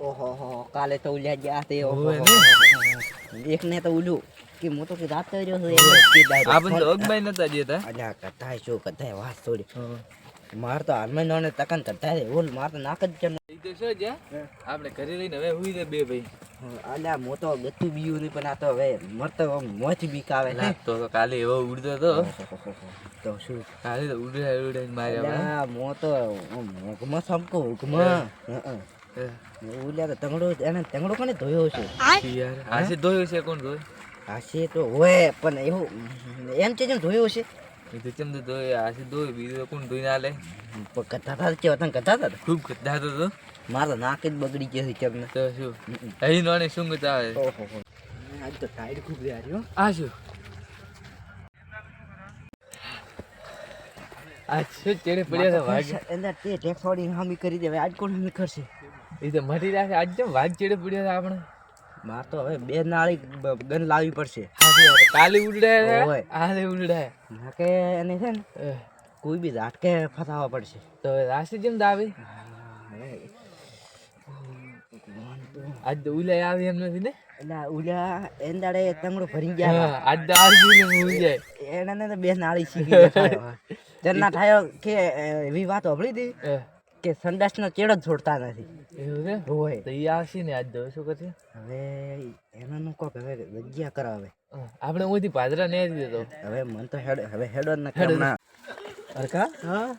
ઓહો કાલે તો ઉલ્યા ગયા તે ઓહો હોવે હો. એક ને તો ઉલું કે હું તો રાત તો રહ્યો છું જ આ બધું અગબાઈ નતા જેતા અલ્યા કથાય શું કથાય વાત થોડી માર તો હાલમાં નોને તકન કરતા રે ઓલ માર તો નાક જ કેમ તો શું છે આપણે ઘરે લઈને હવે હુઈ દે બે ભાઈ. અલ્યા મો તો ગતું બીયું નહીં પણ આ તો હવે મરતો મોથી બીક આવે ના તો તો કાલે એવો ઉડતો તો તો શું? કાલે તો ઉડે ઉડે માર્યા મો તો ઊંઘમાં સમકો ઊંઘમાં. હં, ઓલ્યા તંગડો એને તંગડો કોને ધોયો છે યાર આજે ધોયો છે કોણ ધોય? આશી તો હોય પણ એવું એમ છે જેમ ધોયો છે ચમ તો ધોય આજે ધોય બીજું કોણ ધોઈ ના લે કથા થા કેવા તને કથા થા ખૂબ કદાતો તો મારો નાક જ બગડી ગયો છે તો શું? અહીં નોને શું ગતા આવે? ઓહો આજ તો ટાઈડ ખૂબ રહ્યા આ શું? આ શું ચેડે પડ્યા છે વાઘ? અંદર તે ટેક્સ વાળી હામી કરી દેવાય. આજ કોણ હામી કરશે? એ તો મટી રાખે આજ કેમ વાઘ ચેડે પડ્યો છે આપણે? માર તો હવે બે નાળી ગન લાવવી પડશે. કાલે ઉડાય હોય આલે ઉડાય નાકે એને છે ને કોઈ બી ઝાટકે ફસાવા પડશે. તો રાશિ જેમ દાવે? આજ તો ઉલાય આવી એમ નથી ને? એટલે ઉલ્યા એંદાડે તંગડો ભરી ગયા આજ તો ને હું જાય એને ને તો બે નાળી શીખી જન્ના થાયો કે એવી વાત હોભળી હતી કે સંડાસનો ચેડો જ છોડતા નથી. એવું છે? હોય. તો આવશે ને આજ તો શું કરશે? હવે એનાનું કોક હવે જગ્યા કરાવે. આપણે ઓથી પાદરા ને દીધો હવે મન તો હેડ હવે હેડો ના ન ના અરકા હા.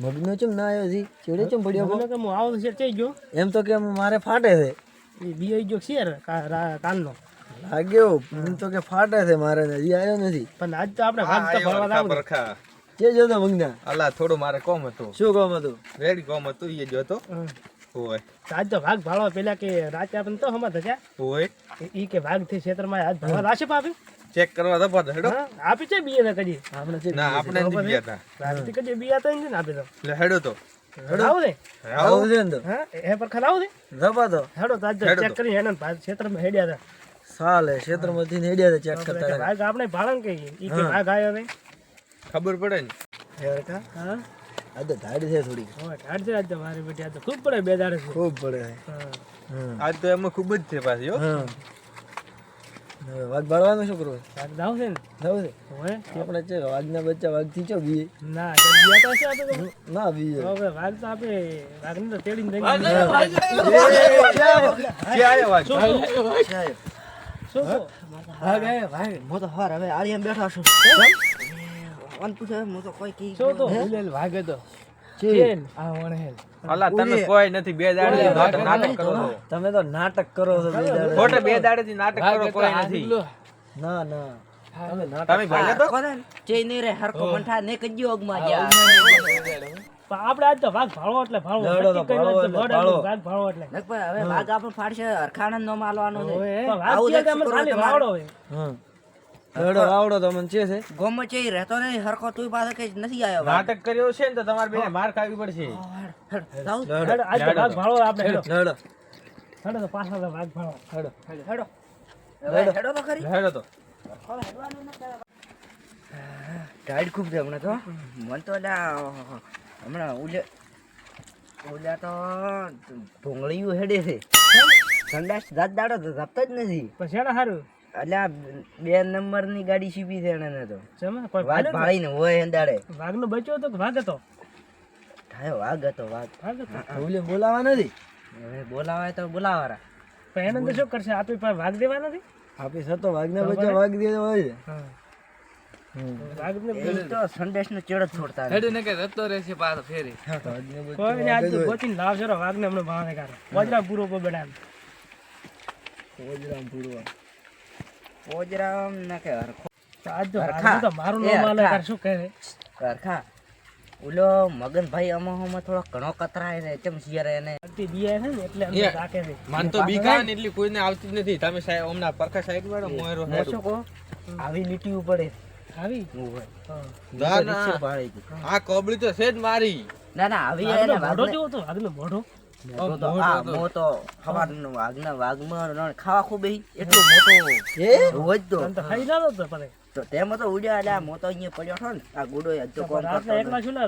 મગનો ચમ ના આવ્યો જી? ચેડે ચમ પડ્યો મને કે હું આવો છે ચઈ ગયો. એમ તો કે મારે ફાટે છે. એ બીઆઈ ગયો શેર કા- રા- કાનનો લાગ્યો. એમ તો કે ફાટે છે મારે ને હજી આવ્યો નથી. પણ આજ તો આપણે ભાગ તો ભરવા આવું જો તો મંગના. અલા થોડું મારે કોમ હતું. શું કોમ હતું? રેડી કોમ હતું એ જોતો હોય આજ તો ભાગ ભાળો પેલા કે રાતે આપણ તો હમત હતા હોય ઈ કે ભાગથી ક્ષેત્રમાં આજ ભરવા રાશે પાપી ચેક કરવા દબા હેડો. આપી છે બીએ ના કદી? આપણે છે. ના આપણે નથી બીયા હતા. રાતે કદી બીયા તો ને આપી તો? લે હેડો તો. આવું દે આવો. દે ને તો હા એ પર ખરાવ દે જબા તો. હેડો તો આજ ચેક કરી હેડન ને ભાગ ક્ષેત્રમાં હેડ્યા હતા. સાલે ક્ષેત્રમાંથી હેડ્યા હતા ચેક કરતા કે ભાગ આપણે ભાળણ કે ઈ કે ભાગ આવ્યો ને ખબર પડે ને? હરકા હા? આ તો ધાડ છે થોડી હવે ધાડ છે આજ તો મારી બેટી આ તો ખૂબ પડે બે દાડે છે. ખૂબ પડે. હા. આજ તો એમાં ખૂબ જ છે પાછી હો. હા. વાઘ બાળવાનું શું કરવું? વાઘ ધાવ છે ને? ધાવ છે? આપણે છે વાઘના બચ્ચા વાઘથી ચો બીએ? ના તો બીયા તો છે તો. ના બીએ. હવે વાઘ તો આપણે વાઘને તો તેડીને લઈને શું? શું? ભાગ આવે ભાઈ હું તો હર હવે આળી એમ બેઠા છું અન પૂછે હું તો કોઈ કી શું તો? વાઘ હતો ચેન. આ વણહેલ અલા તમે કોઈ નથી બે દાડે નાટક કરો. છો તમે તો નાટક કરો છો બે દાડે. ખોટે બે દાડે થી નાટક કરો કોઈ નથી. ના ના. તમે નાટક તમે ભાઈ તો. ચે નહીં રે હરકો મંઠા ને કજ્યો અગમાં ગયા. આપણે આજ તો ભાગ ભાળવો એટલે ભાળવો તો ભાળવો એટલે દોડો ભાળવો. એટલે. હવે ભાગ આપણે ફાડશે હરખાણંદ નો માલવાનો છે. આવું કે ખાલી તમારે. હોય. હમ આવડો આવડો મને છે છે. ગોમમાં છે રહેતો નહીં હરકો તું પાસે કઈ નથી આવ્યો નાટક કર્યો છે ને તો તમારે બેને માર ખાવી પડશે? હેડો, આજ તો વાઘ ભાળવો આપણે હેડો. દડો હેડો. તો પાછા તો ભાળવો હેડો. હેડો હવે હેડો. તો ખરી. હેડો તો. ટાઈડ ખૂબ છે હમણાં તો. મન તો હમણાં ઉલે ઓલા તો ભોંગળીયું હેડે છે. સંડાસ દાદ દાડો તો જપતો જ નથી. પછી હેડો સારું અલ્યા બે નંબરની ગાડી છીપી છે એને તો. કોઈ વાત ભાળે ભાળીને હોય અંદાડે. વાઘનો બચ્યો હતો વાઘ હતો થાય વાઘ હતો વાઘ. વાઘ હતો ઓલે બોલાવા નથી? હવે બોલાવાય તો બોલાવારા. પણ એને તો શું કરશે? આપી પાસે વાઘ દેવા નથી? આપી સતો વાઘના બચ્યો વાઘ દે હોય છે. ને ને પૂરો પર. બેડા ઓજરામ ના કે હરખો. આજ હરખા. તો મારું નામ આલે હરખા. શું કહે હરખા. ઓલો મગનભાઈ અમાહોમાં થોડો ઘણો કતરાય છે ચમ શિયારે એને? ભક્તિ દિયા છે ને એટલે અમને એ. છે. મન તો બીકા ને એટલી કોઈને આવતી જ નથી. તમે સાહેબ હમણાં પરખા સાહેબ વાળો મોયરો હું શું કહું? આવી લીટી ઉપડે. આવી? હા. ના તો ના છે. આ કોબળી તો છે જ મારી. ના ના આવી મોઢો વાઘને- જેવો હતો? મોઢો? મોટો તો આ મોટો સવારનો વાઘના વાઘમાં ખાવા ખૂબ એટલો મોટો એ હોય તો. ખાઈ ના તો પડે તો તેમાં તો ઉડ્યા એટલે આ મોટો અહીંયા પડ્યો હતો ને આ ગુડો હજુ તો કોમ કરતો એકલા છું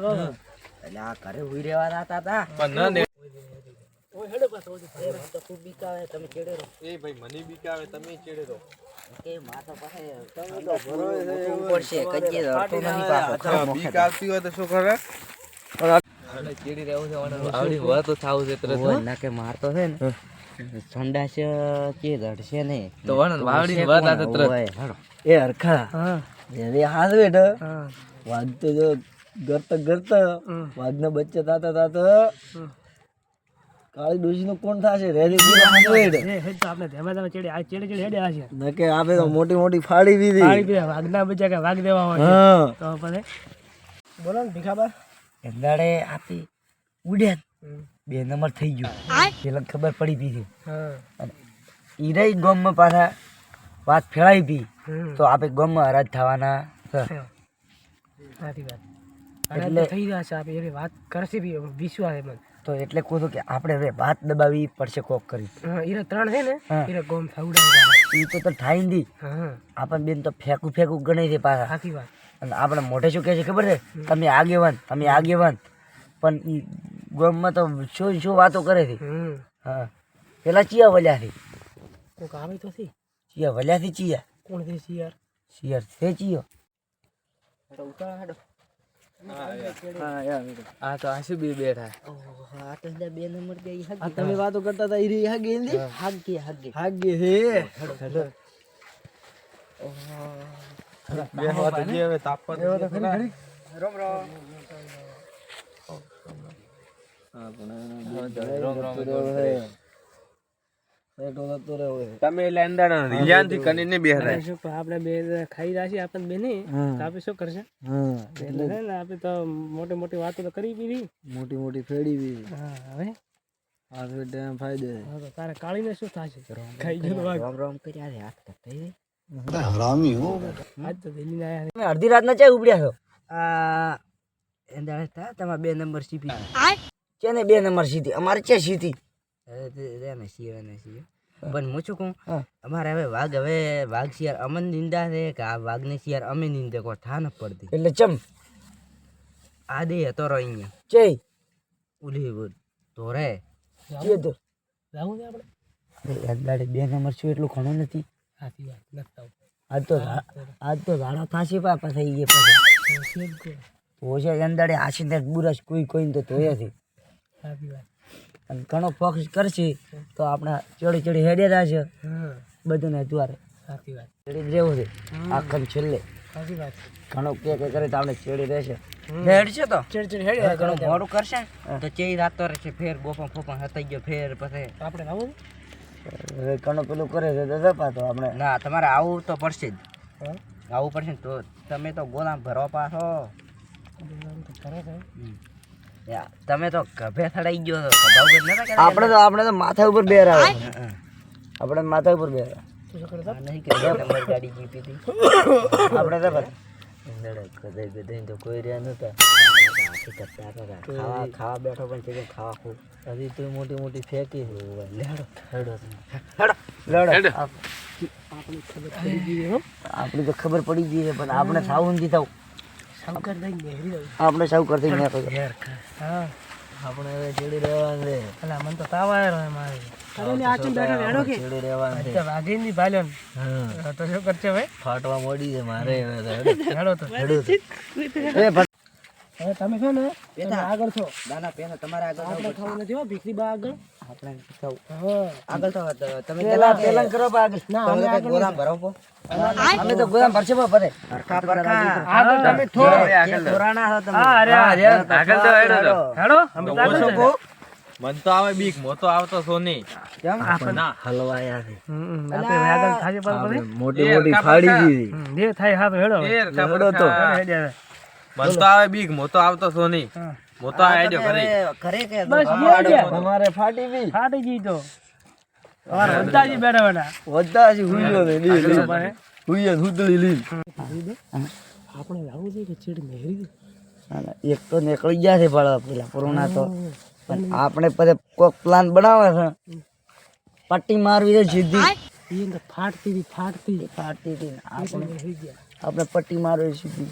એટલે આ ઘરે હુઈ રહેવા જતા હતા. પણ ન ઓય હેડો પાછો ઓય તો ખૂબ બીક તમે ચેડે રહો. એ ભાઈ મને બીક તમે ચેડે રહો. કે માથા પાસે તમે તો મૂકવું પડશે કજે અડતો નહીં પાછો બીક આવતી હોય તો શું કરે? ચેડી રહેવું છે આવડી વાત તો થાવું છે તરત ના કે મારતો છે ને. સંડાસ કે ધડશે ને તો વણ વાવડીની વાત આ તરત. એ હરખા હા. હાથ બેઠો હા. જો ગરતા ગરતા હમ. વાઘના બચ્ચા તાતા તાતા કાળી ડોશી નું કોણ થશે? રેડી પૂરા હાથ બેઠો. એ હેડ તો આપણે ધેમે ધેમે ચેડે આ ચેડે ચેડે હેડે આ છે. નકે આપે તો મોટી મોટી ફાડી દીધી. પીધા વાઘના બચ્ચા કે વાઘ દેવા હોય તો પછી બોલો ને ભીખાબા એંદાડે આપી ઉડ્યા બે નંબર થઈ ગયું. પેલા ખબર પડી પીધી હા. ઈરાઈ ગામમાં પાછા વાત ફેલાઈ પી તો આપે ગામમાં હરાજ થવાના સાચી વાત. એટલે થઈ રહ્યા છે આપણે વાત કરશે બી વિશ્વાસ એમ. તો એટલે કહું કે આપણે હવે વાત દબાવી પડશે કોક કરી. હા ઈરા ત્રણ છે ને હા. ગોમ ફાવડા એ તો તો થાય દી. હા. આપણને બેન તો ફેંકું ફેંકું ગણાય છે પાછા. સાચી વાત. અને આપણે મોઢે શું કહે છે ખબર છે? તમે આગેવાન તમે આગેવાન. પણ ઈ ગોમમાં તો શું શું વાતો કરે છે? હા. પેલા ચિયા વલ્યાથી કોક આવે તો સી ચિયા વલ્યાથી ચિયા? કોણ છે શિયાર શિયાર છે ચિયો. આ તો આશુ બી બેઠા આ તો બે નંબર બે આ તમે વાતો કરતા હતા ઈરી હાગી ઈંદી હાગે હાગે હાગી હે બે વાત હવે હે. તમે એટલે શું આપણે બે ખાઈ. તો આપણે શું કરશે? એટલે છે ને આપણે તો મોટી મોટી વાતો તો કરી પીધી મોટી મોટી ફેડી બી. હવે? આ ફેર ટાઈમ ફાયદે હા તો તારે કાળીને શું થશે? ખાઈ ગયો તો વાઘ. રામ રામ કર્યા રે હાથ કટાઈ આજ તો દિલ્હી આયા તમે અડધી રાતના ચા ઉપડ્યા છો? આ એંદાડે તા તમારે બે નંબર સીપી. છે ને બે નંબર સીધી? અમારે છે સીધી? હવે તે અને સીવે પણ હું શું કહું અમારે હવે વાઘ હવે વાઘ શિયાર અમન નિંદા છે કે આ વાઘને શિયાર અમે નિંદે કોઈ થા ન પડતી. એટલે ચમ? આ દે હતો રો અહીંયા. ચે ઉલી તો રે જે તો જાવું ને આપણે? એંદાડે બે નંબર છું એટલું ઘણું નથી. સાચી વાત લખતા આજ તો આજ તો ઝાડા થાશે પાપા થઈ ગયા પછી. તો છે જ કોઈ. આશીને બુરસ કોઈ કોઈ તો ધોયા છે. સાચી વાત. અને ઘણો ફોકસ કરશે તો આપણે ચડી ચડી હેડે છે બધું ને દ્વારે સાચી વાત. ચડી જ છે. આખન છેલ્લે. સાચી વાત. ઘણો કે કે કરે તો આપણે ચડી રહેશે. હેડશે તો? ચડી ચડ હેડે ઘણું મોડું કરશે તો ચેઈ રાતો રહેશે ફેર ગોપા ફોપા હતાઈ ગયો ફેર પછી. આપણે આવું? ઘણો પેલું કરે છે તો જપા તો આપણે. ના તમારે આવવું તો પડશે જ. આવું પડશે ને તો તમે તો ગોલામ ભરવા પાછો. તો કરે છે. તમે તો ગભે થડાઈ ગયો? આપણે તો આપણે તો માથા ઉપર બેરાવે હં. આપણે માથા ઉપર બેરા આપણે તો ગધે તો કોઈ રહ્યા નતા ખાવા ખાવા બેઠો પણ છે કે ખાવા ખૂબ. હજી તો મોટી મોટી ફેંકી લેડો હેડો લડો. આપણી ખબર પડી ગઈ તો ખબર પડી ગઈ છે પણ આપણે સાવ નથી થવું. આપણે સૌ કરતી નહીં આપણે હા આપણે હવે ચડી રહેવાનું છે. અલા મને તો તાવ આવ્યો મારે અરે ને આચમ બેઠો હેડો કે? ચડી રહેવાનું છે. અચ્છા વાઘીની ભાલ્યો ને તો શું કરશે ભાઈ? ફાટવા મોડી છે મારે હવે તો એ હવે તમે છો ને બેટા આગળ છો. દાના પેલા તમારે આગળ આપણે થવું નથી હો ભીખરી બા આગળ. આપણે થવું. આગળ થવા તો તમે પેલા પેલા કરો બા આગળ. ના અમે આગળ તો ભરો પો અમે તો ગોદામ ભરશે પા પરે હરખા પરખા આગળ તમે થો આગળ પુરાણા છો તમે. હા અરે અરે આગળ તો હેડો તો. હેડો અમે તો આગળ છો. મન તો આવે બીક મો તો આવતો સોની. કેમ? ના. હલવાયા છે. હમ, આપણે આગળ થાજે પર મોટી મોટી ફાડી દીધી. દે થાય હા હેડો હેડો તો. હેડે હવે. મન તો આવે બીક મો તો આવતો સોની હા. મો તો હવે ઘરે કે બસ. તમારે ફાટી બી. ફાટી ગઈ તો. અમારે બધાજી બેઠા બેઠા. વધતા હુઈયો ને લી લી. હુઈયો ને લી. આપણે લાવવું છે કે ચીડ મેરી એક તો નીકળી ગયા છે પણ પેલા કોરોના તો. પણ આપણે પછી કોક પ્લાન બનાવે છે. પટ્ટી મારવી છે સીધી. ફાટતી હતી ફાટતી. ફાટતી હતી આપણે પટ્ટી મારવી સીધી.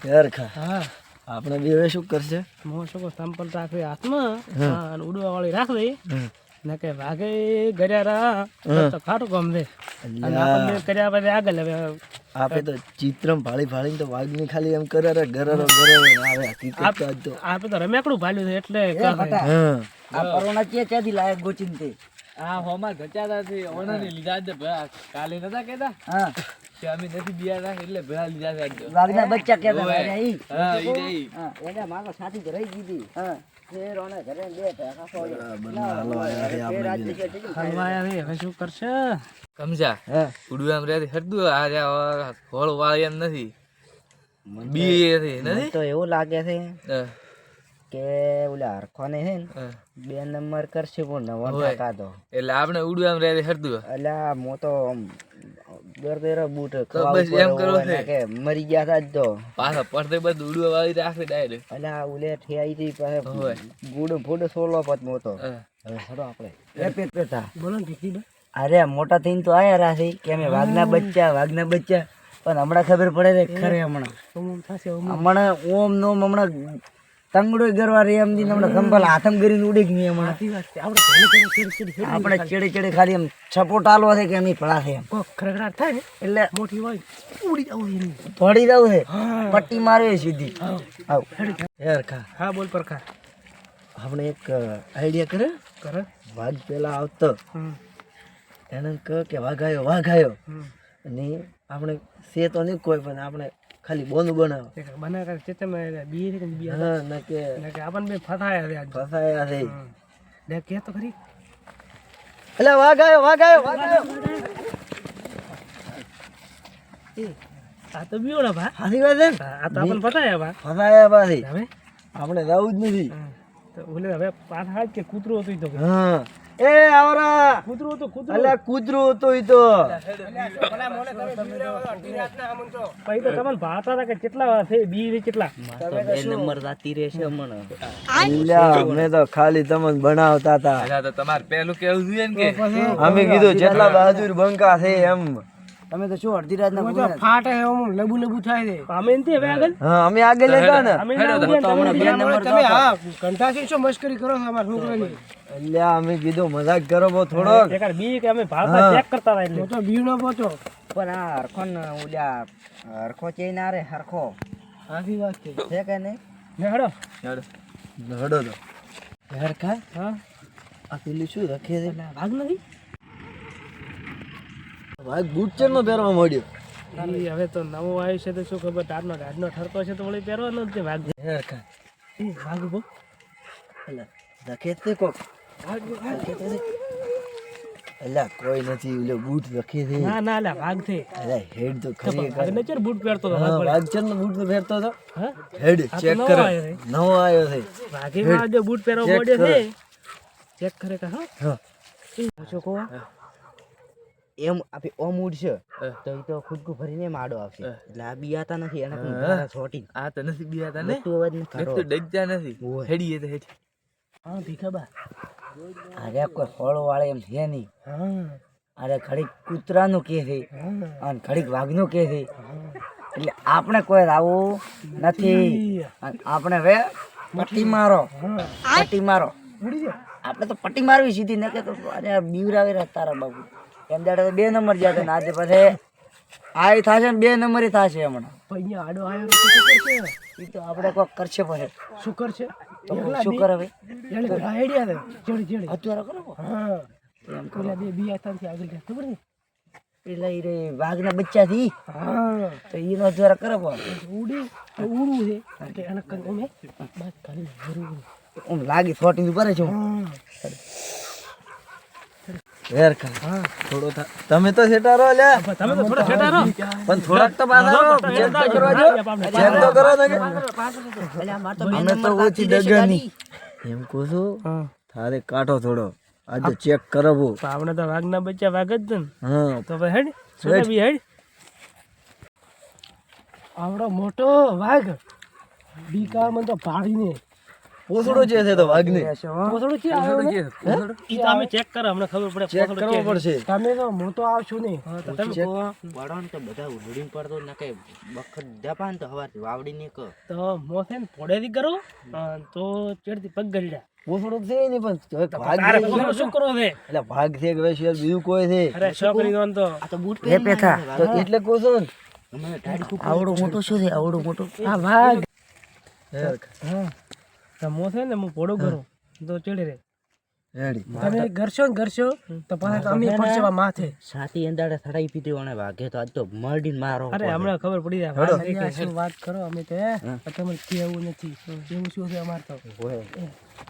હેડી. તમે- યાર ખા. હા. આપણે બી હવે શું કરશે? મોં શું કહું, સંપલ રાખવી હાથમાં અને ઉડવા વાળી રાખવી ને કે વાઘે ગર્યા તો ખાટું ગમ દે અને કર્યા પછી આગળ હવે આપે તો ચિત્રમ ભાળી ભાળીને તો વાઘની ખાલી એમ કરે રે ગરરો ગરરો આવે હકીકત તો. તો રમેકડું ભાલ્યું છે એટલે હા. આ પરોણા કે ચાથી લાયક ગોચીન તે? આ હોમાં ગચાતા છે ઓનાને લીધા છે ભેળા કાલે નતા કેતા હા. કે અમે નથી બિયાતા એટલે ભેળા લીધા છે આજે. વાઘના બચ્ચા કેતા હતા ઈ. હા ઈ રે હા એને માગો સાથી તો રહી દીધી. હા. ફેર ઘરે બે ટાકા ફોડ્યા ફેર આજ નીચે થઈ ગયું. હલવાયા રે હવે શું કરશે? કમજા ઉડવા આમ રહેતી હરદું આ રહ્યા હોળ વાળી એમ નથી. બી નથી? નથી તો એવું લાગે છે કે ઓલા હરખોને છે ને હા. બે નંબર કરશે પણ નવો ઓવે. એટલે આપણે ઉડવા આમ રહેતી હરદું. એટલે આ મો તો આમ ગરદેરો બૂટ તો બસ એમ ને છે. કે મરી ગયા તા તો. પાછા પડતે બધું ઉડવા વાળી રાખે ડાયરેક્ટ એટલે આ ઉલે ઠેઈ થી પાસે ગુડ ફૂડ સોલો પત મોતો. હવે હરો આપણે. એ પેટ પેટા બોલો ને ભાઈ અરે મોટા થઈને તો આયા રાશી. કે અમે વાઘના બચ્ચા વાઘના બચ્ચા. પણ હમણાં ખબર પડે છે ખરે હમણાં. ઓમ ઓમ હમણાં ઓમ નોમ હમણાં તંગડો ગરવા રે એમ દીને હમણાં સંભાળ હાથમ કરીને ઉડી નહીં હમણાં. આપણે ચીડ ચીડ ખાલી એમ સપોર્ટ આલવા છે કે એમ પડા છે એમ. ખરખડાટ થાય ને એટલે મોટી હોય ઉડી જવું એની. પડી જવું છે. પટ્ટી મારવી સીધી. આવ. યાર ખા. હા બોલ પરખા. આપણે એક આઈડિયા કરે? કરે. વાઘ પેલા આવતો. એને કહે કે વાઘ આવ્યો વાઘ આવ્યો અને આપણે સે તો નહીં કોઈ પણ આપણે ખાલી બોનું બનાવે. બના કરે છે તમે બી રે બી હા ના કે ને કે આપણ બે ફસાયા રે ફસાયા રે દે કે તો ખરી. વાઘ આવ્યો વાઘ આવ્યો એ આ તો બીઓડા ભા. હાથી વાત છે ને? આ તો આપણ ફસાયા ભા. ફસાયા પાછી હવે? આપણે જવું જ નથી. તો ઓલે હવે પાછા જ કે કૂતરું હતું તો હા. એ આવરા. કૂતરું તો કૂતરું. અલ્યા કૂતરું તો ઈ તો. પછી તો તમને ભાતા હતા કે કેટલા છે? બી કેટલા? બે નંબર જાતી રહેશે હમણાં. અલ્યા અમે તો ખાલી તમને બનાવતા હતા. અલ્યા તો તમારે પહેલું કેવું જોઈએ ને કે અમે કીધું જેટલા બહાદુર બંકા છે એમ. તમે તો શું અડધી રાત ના ફાટે લબુ લબુ થાય છે. અમે એનથી હવે આગળ હા અમે આગળ લેતા ને. અમે તમે નંબર તમે હા કંટાસી શું મશ્કરી કરો છો અમારા છોકરાની? અલ્યા અમે કીધું મજાક કરો બહુ થોડો. એકાર બી કે અમે ભાતા ચેક કરતા હતા એટલે. તો બી નો પોતો પણ આ હરખો ને ઓલ્યા હરખો ચેઈ ના રે હરખો. આખી વાત છે. છે કે નહીં? હડો. હડો. હડો તો. હરખા? હા. આ પેલું શું રખે છે? ભાગ નથી? ભાઈ બૂટ ચેન નો પહેરવા મળ્યો? હવે તો નવો આવ્યો છે તો શું ખબર ટાટનો ટાટનો ઠરતો છે તો વળી પહેરવાનો જ છે ભાગ. ભાગ ઊભો. રખે તે કોક? અલ્યા કોઈ નથી ઓલો બૂટ રખે દે ના ના લે ભાગ થે અલ્યા હેડ તો ખરી ભાગ ચેર બૂટ પહેરતો હતો ભાગ ચર નો બૂટ તો પહેરતો હતો હેડ ચેક કરે. નવો આવ્યો છે. ભાગે માં જો બૂટ પહેરવા પડ્યો છે ચેક કરે કા હા? હા. એ પૂછો કો એમ આપે ઓમ ઉડશે. તો એ તો ખુદકું ભરીને માડો આવશે એટલે આ બિયાતા નથી એને છોટી આ તો નથી બિયાતા ને? તું અવાજ નથી. ડજ્જા નથી. હેડીએ તો હેઠ હા ભીખાબા અરે કોઈ ફળ વાળે એમ છે નહીં. અરે ઘડીક કૂતરાનું કે છે અને ઘડીક વાઘનું કે છે. એટલે આપણે કોઈ રાવું નથી. અને આપણે હવે પટ્ટી મારો. પટ્ટી મારો. આપણે તો પટ્ટી મારવી સીધી. ન કે તો અરે બીવરાવી તારા બાબુ એમ દાડે તો બે નંબર જ્યાં હતા ને આજે પછી. આ થશે ને બે નંબર થશે હમણાં. અહીંયા આડો આવ્યો શું કરશે? એ તો આપણે કોક કરશે પછી. શું કરશે? તો શું કરે હવે? આઈડિયા જેડી જેડી. અત્યારે કરો હા. એમ પેલા બે બી આતાથી આગળ જાય ખબર ને પેલા ઈ રે વાઘના બચ્ચા થી હા. તો એનો અત્યારે કરે ઉડી ઉડવું છે. કે એને કઈ અમે બસ ખાલી જરૂર ઓમ લાગી થોટી ઉપર છે હા. વેર ખા થોડો તમે તો છેટારો લે તમે તો થોડો છેટા પણ થોડાક તો પાછા ચેક તો કરવા જો. ચેક તો કરો ને અમે તો ઓછી ડગરની એમ કહું છું થારે તારે કાઢો થોડો. આજે ચેક કરવો. આપણે તો વાઘના બચ્ચા વાઘ જ ને. હા. તો ભાઈ હેડ છોડે બી હેડ. આવડો મોટો વાઘ. બીકા મને તો પાડીને પોસડો જે છે તો વાઘની. પોસડું આવ્યો ને? ઈ તમે ચેક કરો અમને ખબર પડે ચેક કરવો પડશે. તમે તો હું તો આવશું તો તમે. પડો ને તો બધા ઉડીને પડતો ને કે બખત જપા તો હવારથી વાવડી ને ક તો મો છે ને પોડેથી કરો તો ચેડથી પગ ગળ્યા પોસડો છે નહીં પણ ભાગ છે. શું કરો છે? એટલે ભાગ છે કે વેશિયલ બીજું કોઈ છે? અરે છોકરી દો તો. આ તો બૂટ એ પેથા. તો એટલે કહું છું ને. ટાઈડ મોટું શું છે? આવડું મોટું. આ ભાગ હે, મો છે ને હું પોડો કરું તો ચડી રે તમે ઘરશો ને ઘરશો તો પાછા પડશે માથે. સાતી અંદાડે થડાઈ પીધી ઓણે વાઘે તો આજ તો મરડી મારો અરે હમણાં ખબર પડી જાય વાત કરી કે શું વાત કરો અમે તો તમે કેવું નથી. કેવું શું છે અમાર તો? એ,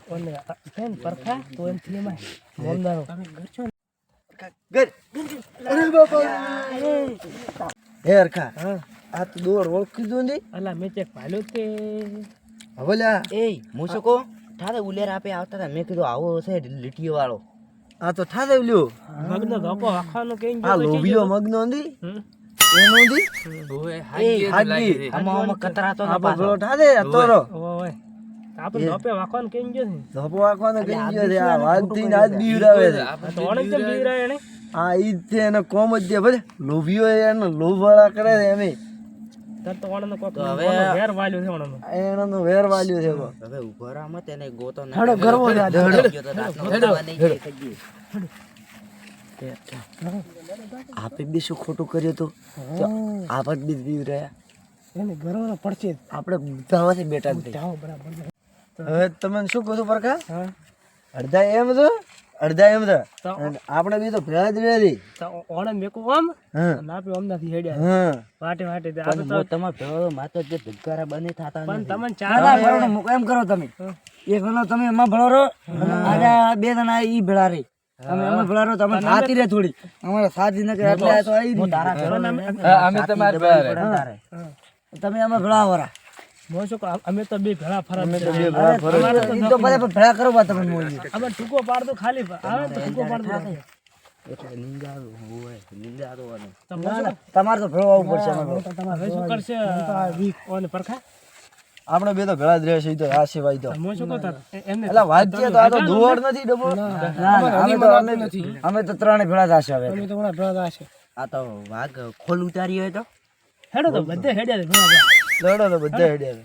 ઓલે આ છે ને પરખા? તો એમ થી એમાં મોમદારો. તમે ઘરશો ને? હે. હરખા આ તો દોડ ઓળખી દો ને. અલા મેં ચેક પાલ્યો તે. હવે લ્યા એ શું કહું? તારે ઉલેર આપે આવતા હતા. મેં કીધું આવો છે લીટીઓ વાળો આ તો થાદે લ્યો મગનો ધોકો આખાનો કેમ આ લોભીયો મગનો હમ. એનો અંધી એ હાજી આમાં આમાં કતરાતો ના પાછો. થાદે તોરો ઓય આપણે ધોપે વાખવાનો કઈ ગયો છે? ધોપો વાગવાનો કઈ ગયો છે? આ વાઘથી ને છે. આ તો ઓણે કેમ આ ઈ જ છે એનો કોમ જ છે. ભલે લોભીઓ એનો લોભવાળા કરે છે એમે તાર તો ઓણે કોક હવે- વેર વાલ્યો છે ઓણનો એનો વેર વાલ્યો છે હવે ઊભો મત એને ગોતો ના હેડો ગરવો છે આ ગયો તો રાતનો દવા નહીં ખાઈ શકીએ. આપે બી શું ખોટું કર્યું તું. તો આપ જ બી બીવ રહ્યા. એને ગરવાનો પડશે આપણે બધા બેટા જ હવે તમે શું કહો છો પરખા? અડધા એમ છો? અડધા એમ તો આપણે બી તો ભેળા જ રહેલી. ઓણે મેકો આમ? અને આપે આમનાથી હેડ્યા. હા. વાટે વાટે તે આ પણ હું તમારે ભેળો માતો જે ભિખારા બની થતા પણ તમને ચાલા ભેળો એમ કરો તમે. એક જણો તમે એમાં ભેળો રહો. અને આજે આ બે જણા ઈ ભેળા રહી. અમે અમે ભેળા રહો તમે સાથી રે થોડી. અમારે સાથી ન કરે એટલે આ તો આવી અમે તમારે ભેળા રહે. તમે એમાં ભેળા વરા અમે તો બે ભેળા ફરજ અમે તો. બે ભેળા ફરજ તો બધા પણ ભેળા કરવા તમે મોઈએ. અમે ટૂંકો પાડતો ખાલી આવે તો ટૂંકો પાડતો એટલે નિંદારું હોય નિંદારું અને તો મો શું તમારે તો ભેળો આવવું પડશે અમારે ભેળો. શું કરશે? ઓને પરખા? આપણે બે તો ભેળા જ રહેશે તો આ સિવાય તો. એટલે વાંચીએ તો આ તો દોડ નથી ડબો. અમે તો અમે અમે તો ત્રણે ભેળા થશે હવે. અમે તો હમણાં ભેળા થશે. આ તો વાઘ ખોલ ઉતારી હોય તો. હેડો તો બધે હેડ્યા ભેળા. લડો તો બધા હેડ્યા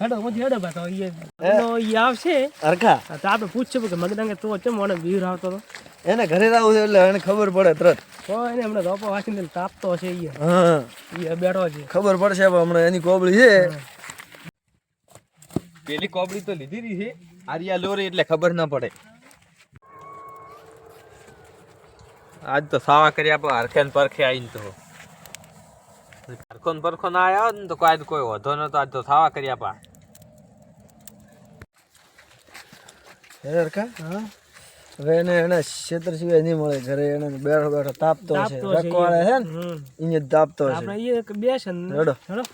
હેડો હું હેડો બા તો ઈ ઈ આવશે. હરખા. તો આપણે પૂછશું કે મગદાંગે તો મને બીર આવતો એને ઘરે આવું એટલે એને ખબર પડે તરત. તો એને હમણાં ધોપો વાંચીને તાપતો હશે ઈ હા ઈ બેઠો છે. ખબર પડશે હવે હમણાં એની કોબળી છે. પેલી કોબડી તો લીધી રહી છે. આરિયા લોરી એટલે ખબર ન પડે. આજ તો સાવા કર્યા પણ હરખે ને પરખે આવીને તો. હરખો ને પરખો ના આવ્યા ને તો કોઈ કોઈ વધો નતો આજ તો સાવા કર્યા પા. હે હા? હવે એને એને ક્ષેત્ર સિવાય નહીં મળે ઘરે એને બેઠો બેઠો તાપતો છે. હશે છે ને? એને તાપતો છે. આપણે ઈ એક બેસે ને હેડો. હેડો.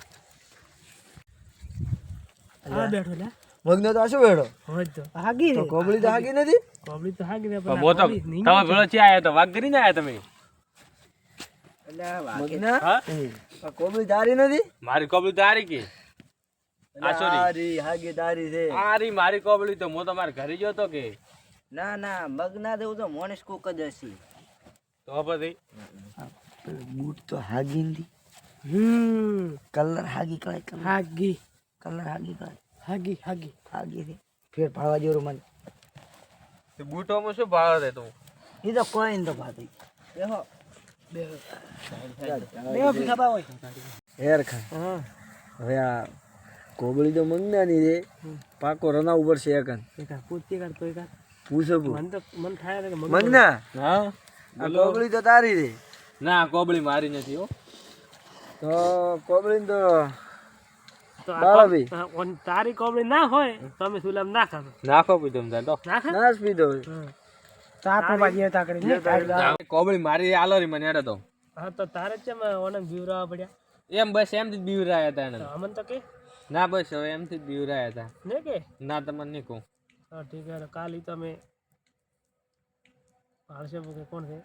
આ બેઠો લે. મગનો તો આ શું બેઠો? હોય તો. હાગી તો કોબળી તો હાગી નથી? કોબળી તો હાગી રે પણ મો તો તમે ભેળો ચી આયા તો વાગ કરીને આયા તમે? હા? તારી નથી? મારી કોબડી તારી કે? આરી મારી કોબડી તો હું તમારા ઘરે ગયો તો કે? ના ના મગ ના દેવું તો મોનેશ કોક જ હશે. તો પછી. બૂટ તો હાગી નથી. હમ. કલર હાગી કલર. હાગી. કલર હાગી કળાય હાગી હાગી. હાગી ફેર ભાવા જોરું મને. તે બૂટોમાં શું ભાવ રે તું? એ તો કોઈ ને તો ભાતી હોય હેર ખા હવે આ કોબળી તો મગનાની રે પાકો રનાવું પડશે એકન એક આ પૂછતી કાઢ તો એક પૂછો પૂ તો મન થાય કે મગ- હા આ કોબળી તો તારી રે ના કોબળી મારી નથી હો. તો કોબળી તો તારી કોબળી ના હોય તો અમે સુલામ ના ખાતો નાખો પી નાખો ના પીધો તાપો બાજી તાકડી કોબળી મારી આલો રી મને હેડો તો. હા તો તારે જ છે ઓને બીવરાવા પડ્યા. એમ બસ એમથી જ બીવરાયા હતા એને. અમન તો કે? ના બસ હવે એમથી જ બીવરાયા હતા. ને કે? ના તમને નહીં કહું. હા ઠીક છે. કાલી તમે પાળશે કોણ છે?